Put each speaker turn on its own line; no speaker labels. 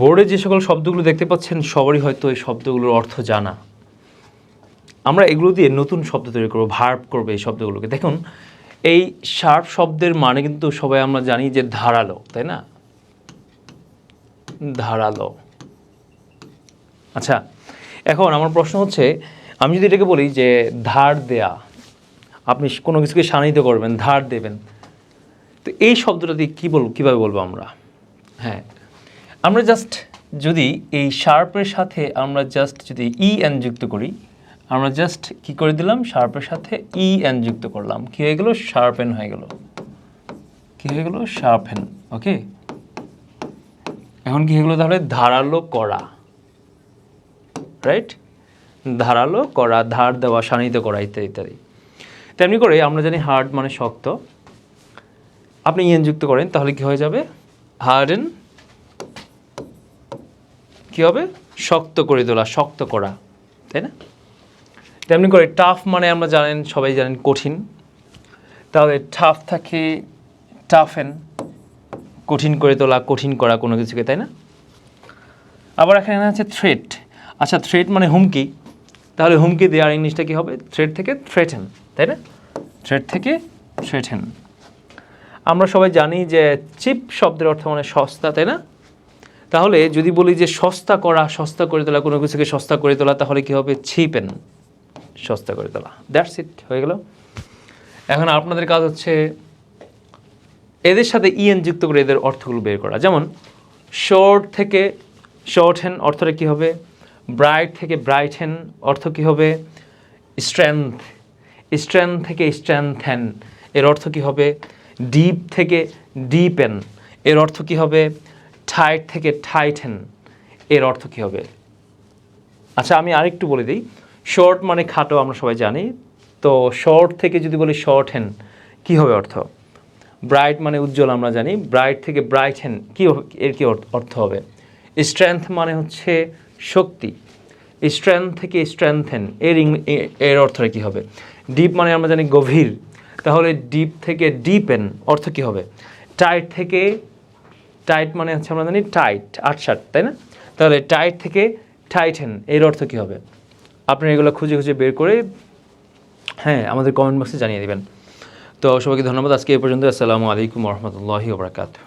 বোর্ডে যে সকল শব্দগুলো দেখতে পাচ্ছেন, সবারই হয়তো এই শব্দগুলোর অর্থ জানা। আমরা এগুলো দিয়ে নতুন শব্দ তৈরি করব, ভার্ব করব এই শব্দগুলোকে। দেখুন, এই শার্প শব্দের মানে কিন্তু সবাই আমরা জানি যে ধারালো, তাই না? ধারালো। আচ্ছা এখন আমার প্রশ্ন হচ্ছে, আমি যদি এটাকে বলি যে ধার দেয়া, আপনি কোনো কিছুকে শানিত করবেন, ধার দেবেন, তো এই শব্দটা দিয়ে কী বলব কীভাবে বলব আমরা? হ্যাঁ আমরা জাস্ট যদি এই শার্পের সাথে আমরা জাস্ট যদি ই এন যুক্ত করি, আমরা জাস্ট কি করে দিলাম? শার্পের সাথে ই এন যুক্ত করলাম। কি হয়ে গেল? শার্পেন হয়ে গেল। কি হয়ে গেল? শার্পেন ওকে এখন কি হয়ে গেলো তাহলে? ধারালো করা রাইট ধারালো করা ধার দেওয়া, শানিত করা, ইত্যাদি ইত্যাদি। তেমনি করে আমরা জানি হার্ড মানে শক্ত। আপনি ইয়েন যুক্ত করেন, তাহলে কি হয়ে যাবে? হার্ডেন কি হবে? শক্ত করে তোলা, শক্ত করা, তাই না? তেমনি করে টাফ মানে আমরা জানেন, সবাই জানেন কঠিন। তাহলে টাফ থাকে টাফেন কঠিন করে তোলা, কঠিন করা কোনো কিছুকে, তাই না? আবার এখানে আছে থ্রেট আচ্ছা থ্রেট মানে হুমকি। তাহলে হুমকি দেওয়ার ইংলিশটা কী হবে? থ্রেট থেকে থ্রেটেন তাই না? থ্রেট থেকে থ্রেটেন আমরা সবাই জানি যে চিপ শব্দের অর্থ মানে সস্তা, তাই না? তাহলে যদি বলি যে সস্তা করা, সস্তা করে তোলা, কোনো কিছুকে সস্তা করে তোলা, তাহলে কী হবে? চিপেন সস্তা করে তোলা। দ্যাটস ইট হয়ে গেল। এখন আপনাদের কাজ হচ্ছে এদের সাথে ইএন যুক্ত করে এদের অর্থগুলো বের করা। যেমন শর্ট থেকে শর্ট হ্যান অর্থটা কী হবে? ব্রাইট থেকে ব্রাইট হ্যান অর্থ কী হবে? স্ট্রেংথ স্ট্রেংথ থেকে স্ট্রেংথেন এর অর্থ কী হবে? ডিপ থেকে ডিপেন এর অর্থ কী হবে? টাইট থেকে টাইটেন এর অর্থ কী হবে? আচ্ছা আমি আরেকটু বলে দিই। শর্ট মানে খাটো, আমরা সবাই জানি। তো শর্ট থেকে যদি বলি শর্ট হ্যান কী হবে অর্থ? ব্রাইট মানে উজ্জ্বল, আমরা জানি। ব্রাইট থেকে ব্রাইট হ্যান কী এর কী অর্থ- হবে? স্ট্রেংথ মানে হচ্ছে শক্তি। স্ট্রেংথ থেকে স্ট্রেংথেন এর এর অর্থটা কী হবে? ডিপ মানে আমরা জানি গভীর। তাহলে ডিপ থেকে ডিপ ডিপেন অর্থ কী হবে? টাইট থেকে টাইট মানে হচ্ছে আমরা জানি টাইট আটসাট, তাই না? তাহলে টাইট থেকে টাইটেন এর অর্থ কী হবে? আপনি এগুলো খুঁজে খুঁজে বের করে হ্যাঁ আমাদের কমেন্ট বক্সে জানিয়ে দেবেন। তো সবাইকে ধন্যবাদ, আজকে এই পর্যন্ত আসসালামু আলাইকুম রহমতুল্লাহি ওবরাকাতু